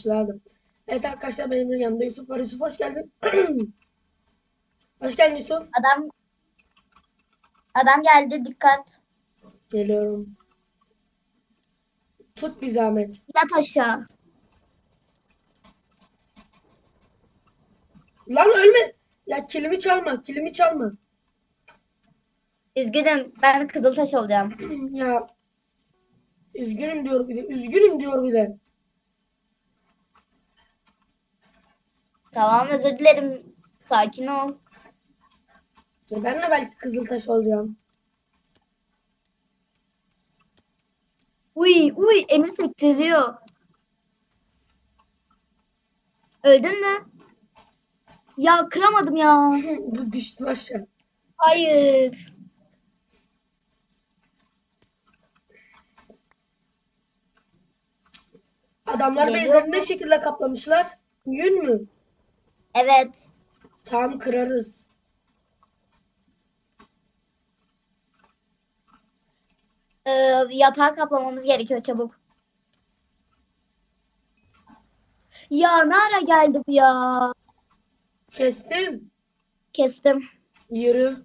Başladım. Evet arkadaşlar benim yanımda Yusuf var. Yusuf hoş geldin. Hoş geldin Yusuf. Adam adam geldi dikkat. Geliyorum. Tut bir zahmet. Yat aşağı. Lan ölme. Ya kilimi çalma. Kilimi çalma. Üzgünüm ben Kızıltaş olacağım. ya üzgünüm diyor bir de. Üzgünüm diyor bir de. Tamam özür dilerim. Sakin ol. Ben de belki Kızıltaş olacağım. Uy uy emir sektiriyor. Öldün mü? Ya kıramadım ya. Bu düştü aşağı. Hayır. Adamlar Geliyor bezlerini ne şekilde kaplamışlar? Yün mü? Evet. Tam kırarız. Ee, yatağı kaplamamız gerekiyor çabuk. Ya ne ara geldi bu ya? Kestim. Kestim. Yürü.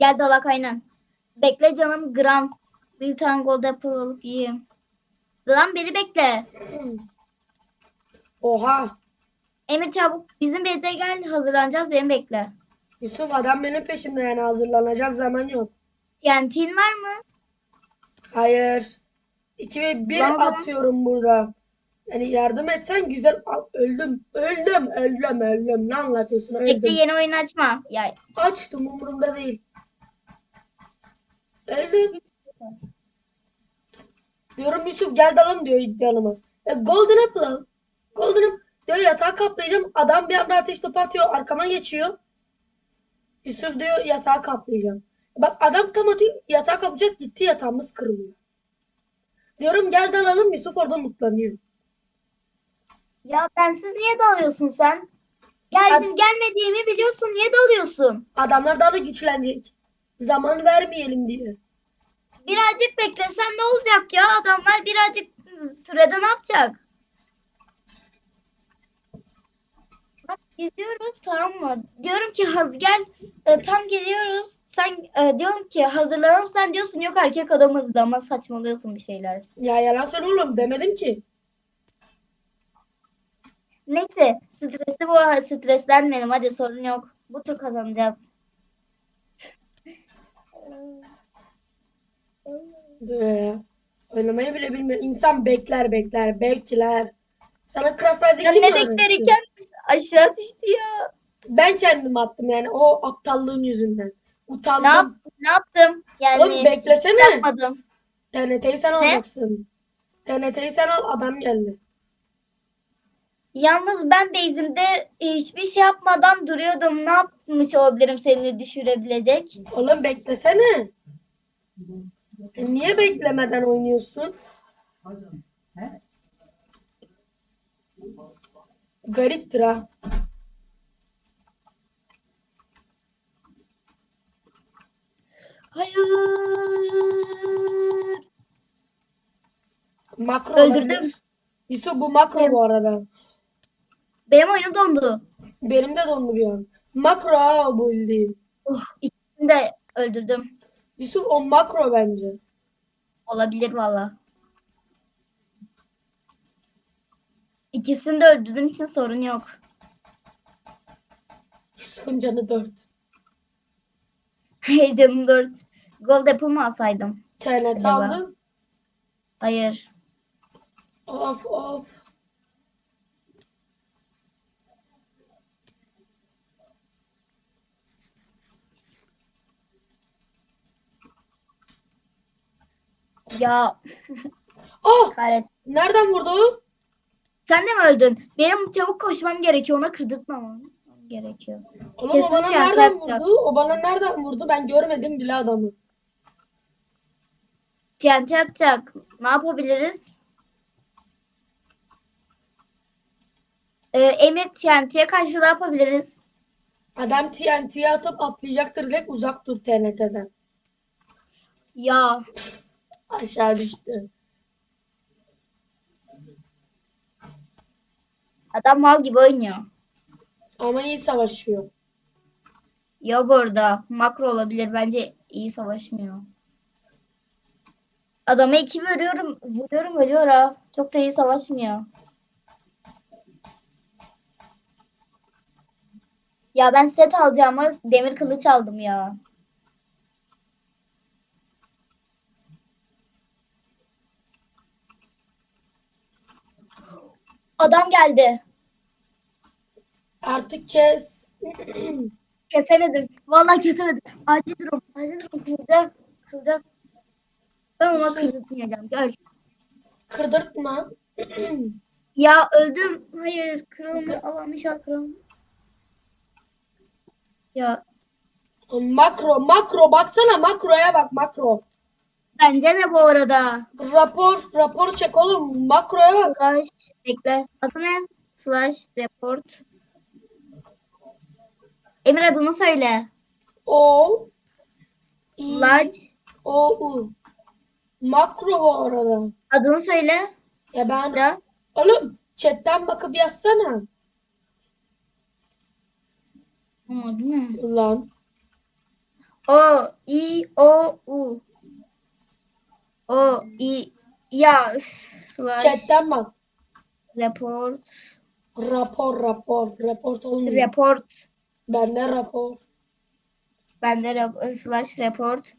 Gel dalak aynen. Bekle canım gram. Bir tane gold apple alıp yiyeyim. Lan beni bekle. Oha. Emir çabuk bizim base'e gel hazırlanacağız beni bekle. Yusuf adam benim peşimde yani hazırlanacak zaman yok. TNT'in var mı? Hayır. 2 ve 1 Lan zaman- atıyorum burada. Yani yardım etsen güzel. Al, Öldüm. Öldüm. Öldüm. Öldüm. Ne anlatıyorsun? Bekle Öldüm. yeni oyun açma. Ya Açtım umurumda değil. Öldüm. Diyorum Yusuf gel dalalım diyor yanıma. E, Golden Apple al. Golden Apple. Diyor yatağı kaplayacağım. Adam bir anda ateş topu atıyor. Arkama geçiyor. Yusuf diyor yatağı kaplayacağım. Bak adam tam atıyor. Yatağı kaplayacak. Gitti yatağımız kırılıyor. Diyorum gel dalalım. Yusuf orada mutlanıyor. ya bensiz niye dalıyorsun sen? Geldim gelmediğimi biliyorsun niye dalıyorsun? Adamlar daha da güçlenecek. Zaman vermeyelim diye. Birazcık beklesen ne olacak ya? Adamlar birazcık sürede ne yapacak? Gidiyoruz tamam mı? Diyorum ki haz gel e, tam geliyoruz. Sen e, diyorum ki hazırlanalım sen diyorsun yok erkek adamız da ama saçmalıyorsun bir şeyler. Ya yalan söyle oğlum. Demedim ki. Neyse stresli bu streslenmeyelim hadi sorun yok. Bu tur kazanacağız. Be. Oynamayı bile bilmiyor. İnsan bekler bekler. Bekler. Sana Ya kim ne öğretti? beklerken aşağı düştü ya. Ben kendim attım yani o aptallığın yüzünden. Ne, Utandım. yap ne yaptım? Yani Oğlum beklesene. yapmadım. TNT'yi sen alacaksın. TNT'yi sen al adam geldi. Yalnız ben base'imde hiçbir şey yapmadan duruyordum. Ne yapmış olabilirim seni düşürebilecek? Oğlum beklesene. E niye beklemeden oynuyorsun? Gariptir ha. Hayır. Makro Öldürdüm. olabilir. Yusuf bu makro bu arada. Benim oyunum dondu. Benim de dondu bir an. Makro ha bu bildiğin. Oh, ikisini de öldürdüm. Yusuf o makro bence. Olabilir valla. İkisini de öldürdüğüm için sorun yok. Yusuf'un canı dört. Heyecanım dört. Gold apple mı alsaydım? TNT Acaba? aldım. Hayır. Of of. Ya Oh! kahret. Nereden vurdu? Sen de mi öldün? Benim çabuk koşmam gerekiyor. Ona kırdırtmamam gerekiyor. Oğlum Kesin o bana nereden atacak. vurdu? O bana nereden vurdu? Ben görmedim bile adamı. TNT atacak. Ne yapabiliriz? Ee, Emir TNT'ye karşı ne yapabiliriz? Adam TNT'ye atıp atlayacaktır direkt uzak dur TNT'den. Ya Aşağı düştü. Adam mal gibi oynuyor. Ama iyi savaşıyor. Yok orada. Makro olabilir. Bence iyi savaşmıyor. Adama iki vuruyorum. Vuruyorum ölüyor ha. Çok da iyi savaşmıyor. Ya ben set alacağım ama demir kılıç aldım ya. Adam geldi. Artık kes. Kesemedim. Vallahi kesemedim. Acil durum. Acil durum. Kılacağız. Kılacağız. Ben ona kırdırtmayacağım. Gel. Kırdırtma. Ya öldüm. Hayır. Kırılma. Allah'ım inşallah kırılma. Ya makro makro baksana makroya bak makro. Bence de bu arada. Rapor rapor çek oğlum makroya bak. Slash bekle. Adı ne? Slash report. Emir adını söyle. O I, Slash O U. Makro bu arada. adını söyle. Ya ben Ya. oğlum chatten bakıp yazsana. Ama adı ne? Ulan. O I O U. O I ya üf, slash Chatten bak. report Rapor rapor. Report olmuyor. report Bende rapor. bende rap- slash report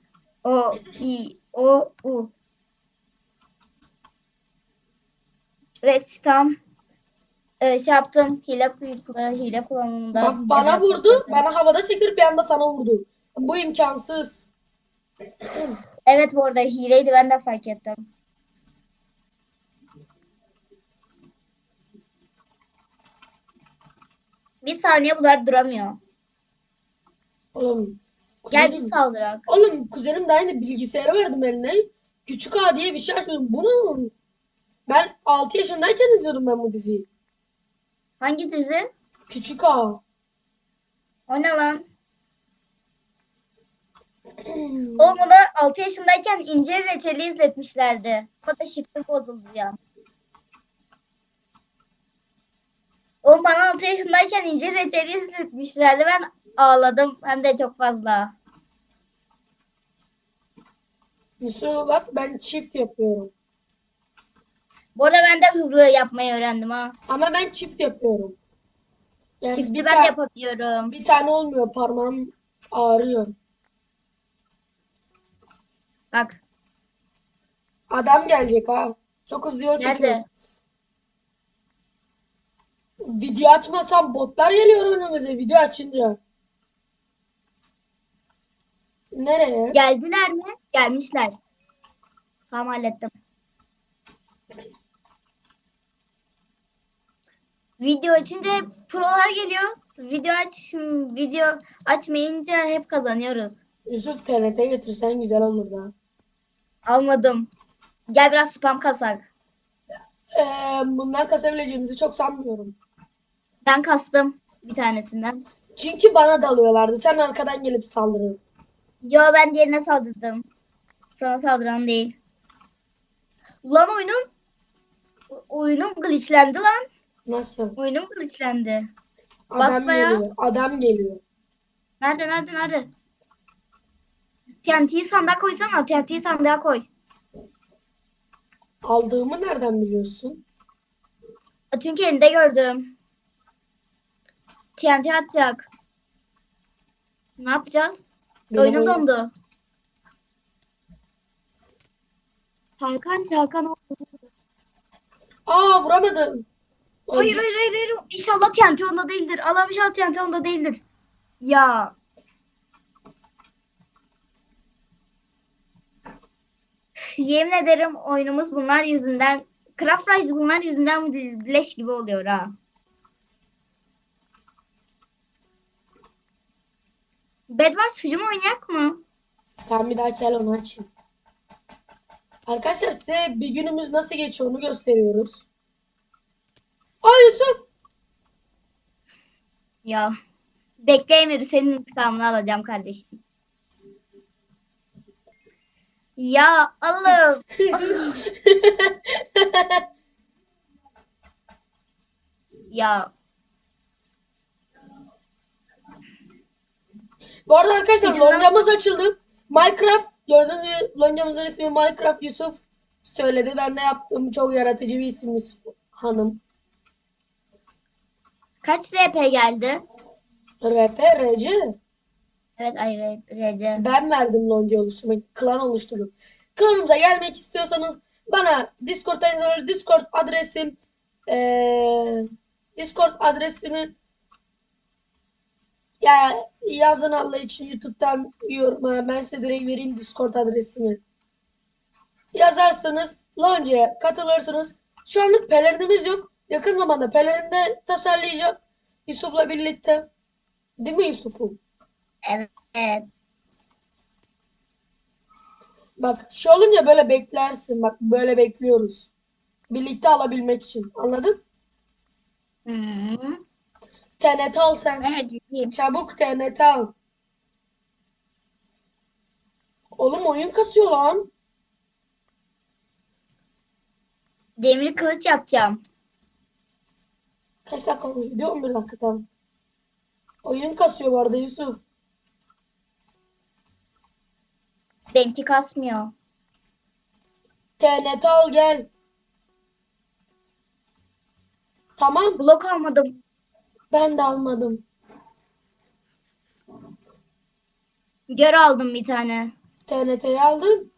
O I O U Redstone ee, şey yaptım hile kullan- hile kullanımında Bak bana vurdu. Bana havada sektirip bir anda sana vurdu. Bu imkansız. Evet bu arada hileydi ben de fark ettim. Bir saniye bunlar duramıyor. Oğlum. Gel kuzenim- bir saldırak. Oğlum kuzenim de aynı bilgisayarı verdim eline. Küçük A diye bir şey açmıyorum. Bu ne? Ben 6 yaşındayken izliyordum ben bu diziyi. Hangi dizi? Küçük A. O ne lan? Oğlum ona 6 yaşındayken İncir Reçeli izletmişlerdi. O da şifre bozuldu ya. Oğlum bana 6 yaşındayken İncir Reçeli izletmişlerdi. Ben ağladım. Hem de çok fazla. Yusuf bak ben çift yapıyorum. Bu arada ben de hızlı yapmayı öğrendim ha. Ama ben çift yapıyorum. Yani Çifti ben yapabiliyorum. bir tane olmuyor parmağım ağrıyor. Bak Adam gelecek ha. Çok hızlı yol çekiyor. nerede? Video açmasam botlar geliyor önümüze video açınca. Nereye? Geldiler mi? Gelmişler. Tamam hallettim. Video açınca hep prolar geliyor. Video aç video açmayınca hep kazanıyoruz. Yusuf TRT getirsen güzel olur da. Almadım. Gel biraz spam kasak. Ee, bundan kasabileceğimizi çok sanmıyorum. Ben kastım bir tanesinden. Çünkü bana dalıyorlardı. Sen arkadan gelip saldırın. Yo ben diğerine saldırdım. Sana saldıran değil. Lan oyunum oyunum glitchlendi lan. Nasıl? Oyunum glitchlendi. Adam Basma ya. geliyor. Adam geliyor. Nerede nerede nerede? TNT'yi sandığa koysana. TNT'yi sandığa koy. Aldığımı nereden biliyorsun? Çünkü elinde gördüm. TNT atacak. Ne yapacağız? Benim Oyunum oyun- dondu. Hakan Çalkan. Aa vuramadım. Hayır hayır hayır hayır. İnşallah TNT onda değildir. Allah'ım inşallah TNT onda değildir. Ya. Yemin ederim oyunumuz bunlar yüzünden Craft Rise bunlar yüzünden leş gibi oluyor ha. Bedwars hücum oynayak mı? Tamam bir dahaki el onu açayım. Arkadaşlar size bir günümüz nasıl geçiyor onu gösteriyoruz. Aa Yusuf. Ya. Bekle Emir senin intikamını alacağım kardeşim. Ya Allah'ım. Allah'ım. Ya Bu arada arkadaşlar Ucundan- loncamız açıldı. Minecraft gördüğünüz gibi loncamızın ismi Minecraft Yusuf söyledi. Ben de yaptım. Çok yaratıcı bir isim Yusuf Hanım. kaç RP geldi? RP, RC. Evet ay RC. Ben verdim lonca oluşturmayı. Klan oluşturdum. Klanımıza gelmek istiyorsanız bana Discord'dan. Discord adresim eee Discord adresimi ya yazın Allah için YouTube'dan yoruma ben size direkt vereyim Discord adresimi. Yazarsanız Lonca'ya katılırsınız. Şu anlık pelerinimiz yok. Yakın zamanda pelerinde tasarlayacağım. Yusuf'la birlikte. Değil mi Yusuf'um? Evet. Bak şu olunca böyle beklersin. Bak böyle bekliyoruz. Birlikte alabilmek için. Anladın? Hı -hı. TNT al sen. Evet ciddiyim. Çabuk TNT al. Oğlum oyun kasıyor lan. Demir kılıç yapacağım. Kaç dakika olmuş? Video 11 dakika tamam. Oyun kasıyor bu arada Yusuf. Benimki kasmıyor. TNT al gel. Tamam. Blok almadım. Ben de almadım. Gör aldım bir tane. TNT'yi aldın.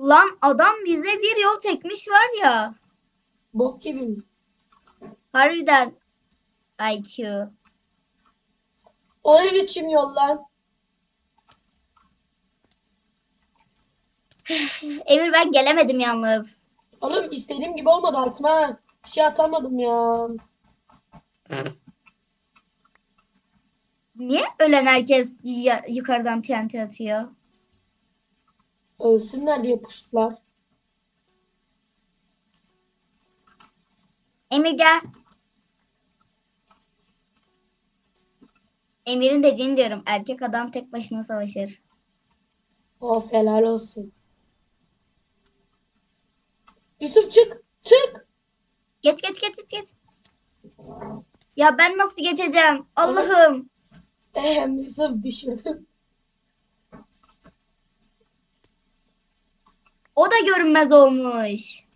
Lan adam bize bir yol çekmiş var ya. Bok gibi mi? Harbiden IQ. O ne biçim yol lan? Emir ben gelemedim yalnız. Oğlum istediğim gibi olmadı altıma. ha. Bir şey atamadım ya. Niye ölen herkes ya- yukarıdan TNT atıyor? Ölsünler diye puştular. Emir gel. Emir'in dediğini diyorum. Erkek adam tek başına savaşır. Of helal olsun. Yusuf çık. Çık. Geç geç geç geç, geç. Ya ben nasıl geçeceğim? Allah'ım. Ehem Yusuf düşürdüm. O da görünmez olmuş.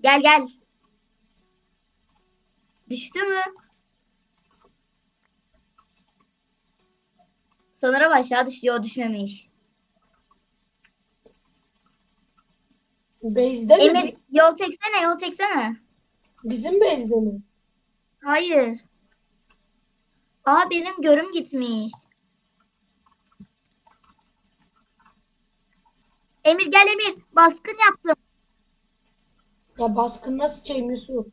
Gel gel. Düştü mü? Sanırım aşağı düşüyor, düşmemiş. Base'de mi? Emir yol çeksene, yol çeksene. bizim base'de mi? Hayır. Aa benim görüm gitmiş. Emir gel Emir. Baskın yaptım. Ya baskın nasıl çeyim Yusuf?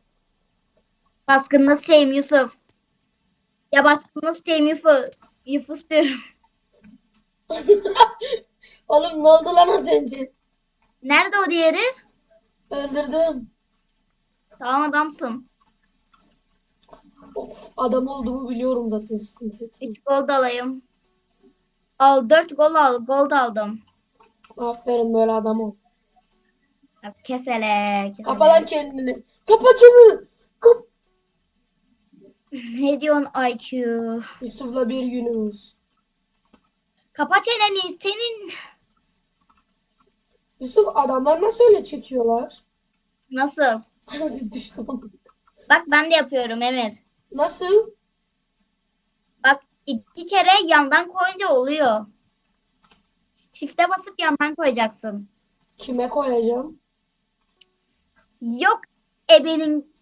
Baskın nasıl şeyim Yusuf? Ya baskın nasıl şeyim Yusuf? Yusuf diyorum. Oğlum ne oldu lan az önce? Nerede o diğeri? Öldürdüm. Tamam adamsın. Of, adam olduğumu biliyorum zaten sıkıntı etme. 3 gol da alayım. Al 4 gol al. Gol da aldım. Aferin böyle adam ol. Ya Kesele. kesele. Kapa lan kendini. Kapa çeneni. Kap. ne diyorsun IQ? Yusuf'la bir günümüz. Kapa çeneni senin. Yusuf adamlar nasıl öyle çekiyorlar? Nasıl? Nasıl düştüm? Bak ben de yapıyorum Emir. Nasıl? Bak iki kere yandan koyunca oluyor. Shift'e basıp yandan koyacaksın. Kime koyacağım? Yok ebenin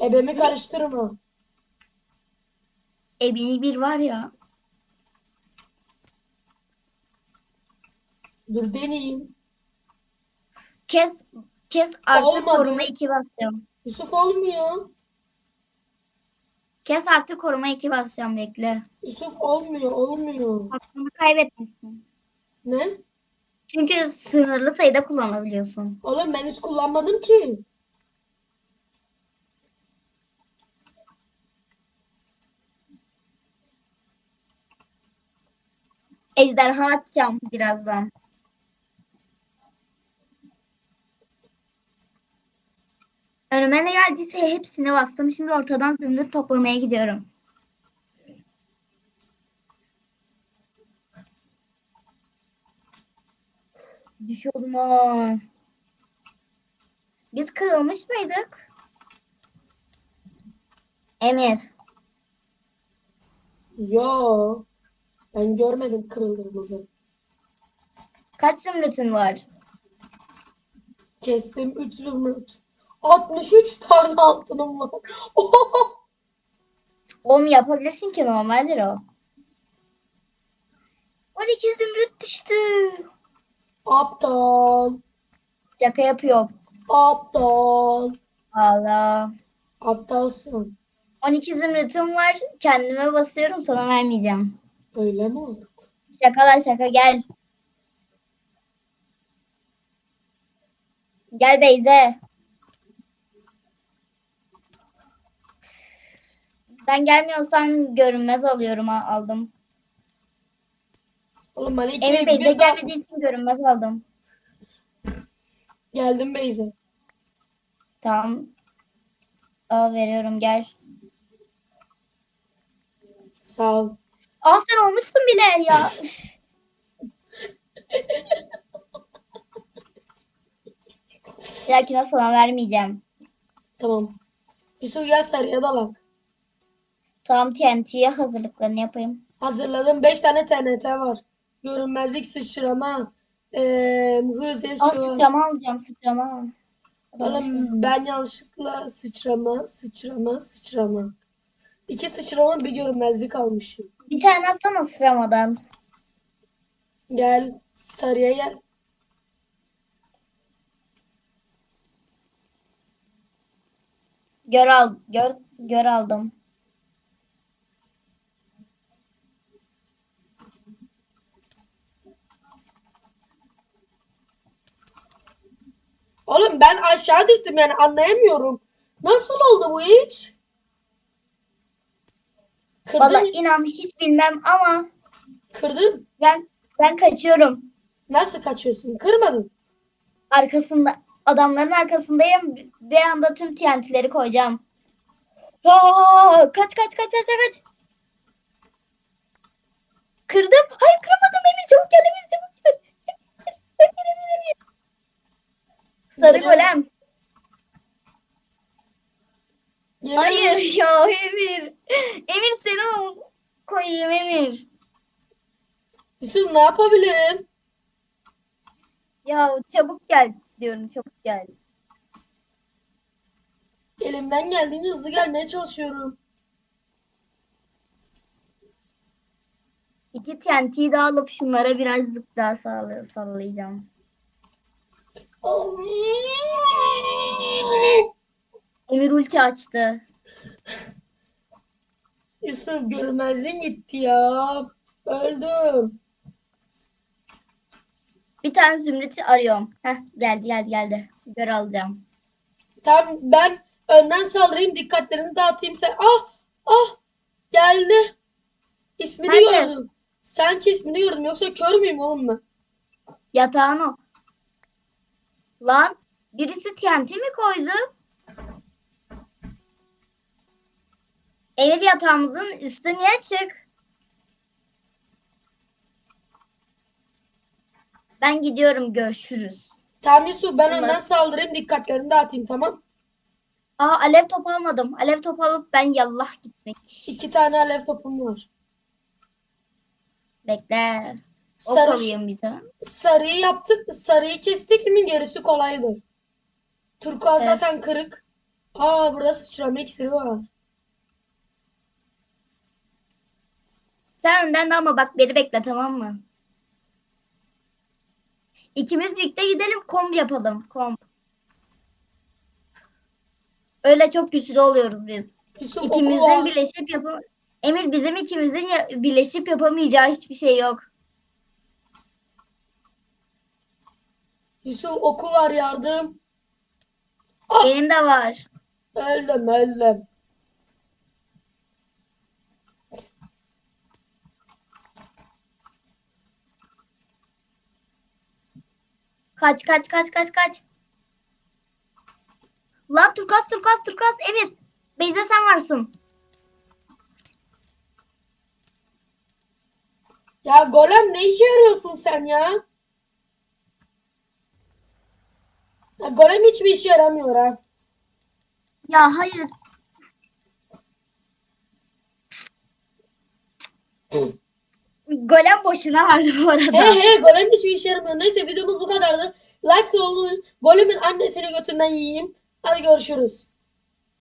Ebemi karıştırma. ebeni bir var ya. Dur deneyeyim. Kes kes artı Olmadı. koruma 2 basacağım. Yusuf olmuyor. Kes artı koruma 2 basacağım bekle. Yusuf olmuyor, olmuyor. Aklını kaybetmişsin. Ne? Çünkü sınırlı sayıda kullanabiliyorsun. Oğlum ben hiç kullanmadım ki. Ejderha atacağım birazdan. Ne geldiyse hepsine bastım. Şimdi ortadan zümrüt toplamaya gidiyorum. Düşüyordum ha. Biz kırılmış mıydık? Emir. Yo. Ben görmedim kırıldığımızı. Kaç zümrütün var? Kestim 3 zümrüt. 63 tane altınım var. Oğlum yapabilirsin ki normaldir o. 12 zümrüt düştü. Aptal. Şaka yapıyorum. Aptal. Allah. Aptalsın. 12 zümrütüm var. Kendime basıyorum sana vermeyeceğim. Öyle mi oldu? Şakalar şaka gel. Gel Beyze. Ben gelmiyorsan görünmez alıyorum aldım. Oğlum ben iki Emir Beyze bir daha gelmediği için görünmez aldım. geldim Beyze. Tamam. Al veriyorum gel. Sağ ol. Aa sen olmuşsun bile ya. Bir dahakine sana vermeyeceğim. Tamam. Yusuf gel sarıya dalak. Tamam TNT'ye hazırlıklarını yapayım. Hazırladım. 5 tane TNT var. Görünmezlik, sıçrama, eee hız hepsi Aa var. sıçrama alacağım sıçrama. Oğlum ben yanlışlıkla sıçrama, sıçrama, sıçrama. İki sıçrama bir görünmezlik almışım. Bir tane atsana sıçramadan. Gel sarıya gel. Gör al gör gör aldım. Oğlum ben aşağı düştüm yani anlayamıyorum. Nasıl oldu bu iş? Kırdın, Vallahi inan hiç bilmem ama kırdın. ben ben kaçıyorum. Nasıl kaçıyorsun? Kırmadın. Arkasında adamların arkasındayım. Bir anda tüm TNT'leri koyacağım. Aa, kaç kaç kaç kaç kaç. Kırdım. Hayır kırmadım Emir çabuk gel Emir çabuk gel. Emir Emir Emir. Sarı golem. Hayır ya Emir. Emir seni koyayım Emir. Yusuf ne yapabilirim? Ya çabuk gel diyorum çabuk gel. Elimden geldiğince hızlı gelmeye çalışıyorum. İki TNT'yi de alıp şunlara birazcık daha sallayacağım. Emir ulti açtı. Yusuf görünmezliğim gitti ya. Öldüm. Bir tane zümrütü arıyorum. Heh geldi geldi geldi. Gör alacağım. Tamam ben önden saldırayım dikkatlerini dağıtayım sen. Ah ah geldi. İsmini Nerede? gördüm. Sanki ismini gördüm yoksa kör müyüm oğlum ben? Yatağın o. Lan birisi TNT mi koydu? Emir yatağımızın üstü niye açık? Ben gidiyorum görüşürüz. Tamam Yusuf ben Tamam. önden saldırayım dikkatlerini dağıtayım tamam. Aa alev topu almadım. Alev topu alıp ben yallah gitmek. İki tane alev topum var. Bekle. Sarı, bir tane. sarıyı yaptık. Sarıyı kestik mi gerisi kolaydır. Turkuaz Evet. zaten kırık. Aa burada sıçrama iksiri var. Sen önden de ama bak beni bekle tamam mı? İkimiz birlikte gidelim komb yapalım. Komb. Öyle çok güçlü oluyoruz biz. Yusuf İkimizin birleşip yapam Emir bizim ikimizin birleşip yapamayacağı hiçbir şey yok. Yusuf oku var yardım. Benim de var. Öldüm öldüm. Kaç kaç kaç kaç kaç. Lan Turkas Turkas Turkas Emir. Beyza sen varsın. Ya golem ne işe yarıyorsun sen ya? Ya golem hiçbir işe yaramıyor ha. Ya hayır. Golem boşuna vardı bu arada. He he golem hiçbir işe yaramıyor. Neyse videomuz bu kadardı. Like olun. Golemin annesini götünden yiyeyim. Hadi görüşürüz.